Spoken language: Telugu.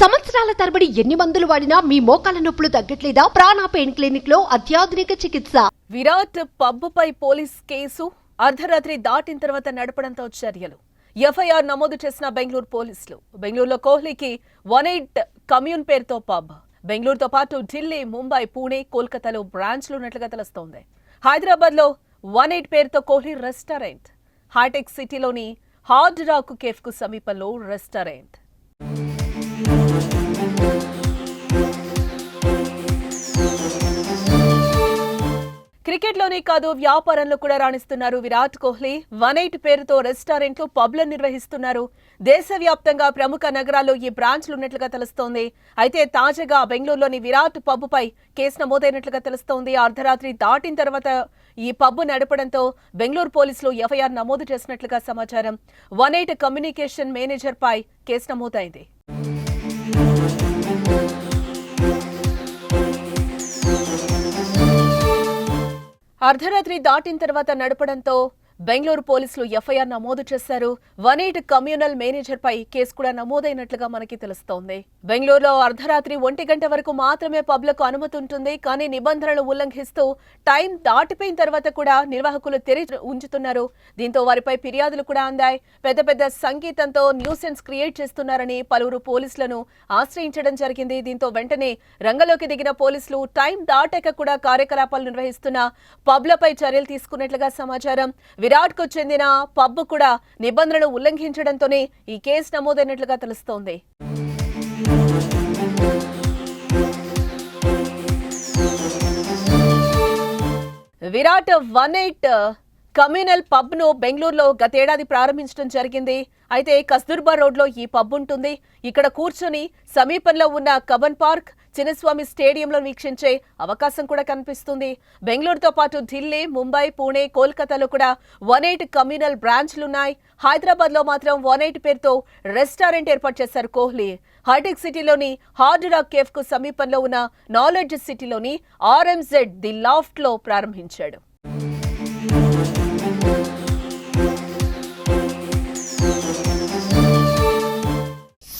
సంవత్సరాల తరబడి ఎన్ని మందులు వాడినా మీ మోకాల నొప్పులు తగ్గట్లేదా? ప్రాణ పెయిన్ క్లినిక్లో అత్యాధునిక చికిత్స. విరాట్ పబ్బుపై పోలీస్ కేసు. అర్ధరాత్రి దాటిన తర్వాత నడపడంతో చర్యలు. ఎఫ్ఐఆర్ నమోదు చేసిన బెంగళూరు పోలీసులు. బెంగళూరులో కోహ్లీకి వన్ ఎయిట్ కమ్యూన్ పేరుతో పబ్. బెంగళూరుతో పాటు ఢిల్లీ ముంబై పూణే కోల్కతాలో బ్రాంచ్లు ఉన్నట్లుగా తెలుస్తోంది. హైదరాబాద్లో వన్ ఎయిట్ పేరుతో కోహ్లీ రెస్టారెంట్. హైటెక్ సిటీలోని హార్డ్ రాక్ కేఫ్కు సమీపంలో రెస్టారెంట్. క్రికెట్లోనే కాదు వ్యాపారంలో కూడా రాణిస్తున్నారు విరాట్ కోహ్లీ. వన్ ఎయిట్ పేరుతో రెస్టారెంట్లు పబ్లను నిర్వహిస్తున్నారు. దేశవ్యాప్తంగా ప్రముఖ నగరాల్లో ఈ బ్రాంచ్లు ఉన్నట్లుగా తెలుస్తోంది. అయితే తాజాగా బెంగళూరులోని విరాట్ పబ్బుపై కేసు నమోదైనట్లుగా తెలుస్తోంది. అర్ధరాత్రి దాటిన తర్వాత ఈ పబ్బు నడపడంతో బెంగళూరు పోలీసులు ఎఫ్ఐఆర్ నమోదు చేసినట్లుగా సమాచారం. వన్ ఎయిట్ కమ్యూనికేషన్ మేనేజర్ పై కేసు నమోదైంది. అర్ధరాత్రి దాటిన తర్వాత నడపడంతో బెంగళూరు పోలీసులు ఎఫ్ఐఆర్ నమోదు చేశారు. వన్ ఎయిట్ కమ్యూనల్ మేనేజర్ పై కేసు కూడా నమోదైనట్లుగా మనకి తెలుస్తోంది. బెంగళూరులో అర్ధరాత్రి ఒంటి గంట వరకు మాత్రమే పబ్లకు అనుమతి ఉంటుంది. కానీ నిబంధనలు ఉల్లంఘిస్తూ టైం దాటిపోయిన తర్వాత కూడా నిర్వాహకులు తెరి ఉంచుతున్నారు. దీంతో వారిపై ఫిర్యాదులు కూడా అందాయి. పెద్ద పెద్ద సంగీతంతో న్యూసెన్స్ క్రియేట్ చేస్తున్నారని పలువురు పోలీసులను ఆశ్రయించడం జరిగింది. దీంతో వెంటనే రంగంలోకి దిగిన పోలీసులు టైం దాటాక కూడా కార్యకలాపాలు నిర్వహిస్తున్న పబ్లపై చర్యలు తీసుకున్నట్లుగా సమాచారం. విరాట్కు చెందిన పబ్ కూడా నిబంధనలు ఉల్లంఘించడంతోనే ఈ కేసు నమోదైనట్లుగా తెలుస్తోంది. విరాట్ వన్ ఎయిట్ కమ్యూనల్ పబ్ను బెంగళూరులో గతేడాది ప్రారంభించడం జరిగింది. అయితే కస్తూర్బా రోడ్లో ఈ పబ్ ఉంటుంది. ఇక్కడ కూర్చొని సమీపంలో ఉన్న కబన్ పార్క్ చిన్నస్వామి స్టేడియంలో వీక్షించే అవకాశం కూడా కనిపిస్తుంది. బెంగళూరుతో పాటు ఢిల్లీ ముంబై పూణే కోల్కతాలో కూడా వన్ ఎయిట్ కమ్యూనల్ బ్రాంచ్లున్నాయి. హైదరాబాద్లో మాత్రం వన్ ఎయిట్ పేరుతో రెస్టారెంట్ ఏర్పాటు చేశారు కోహ్లీ. హైటెక్ సిటీలోని హార్డ్ రాక్ కేఫ్కు సమీపంలో ఉన్న నాలెడ్జ్ సిటీలోని ఆర్ఎంజెడ్ ది లాఫ్ట్లో ప్రారంభించాడు.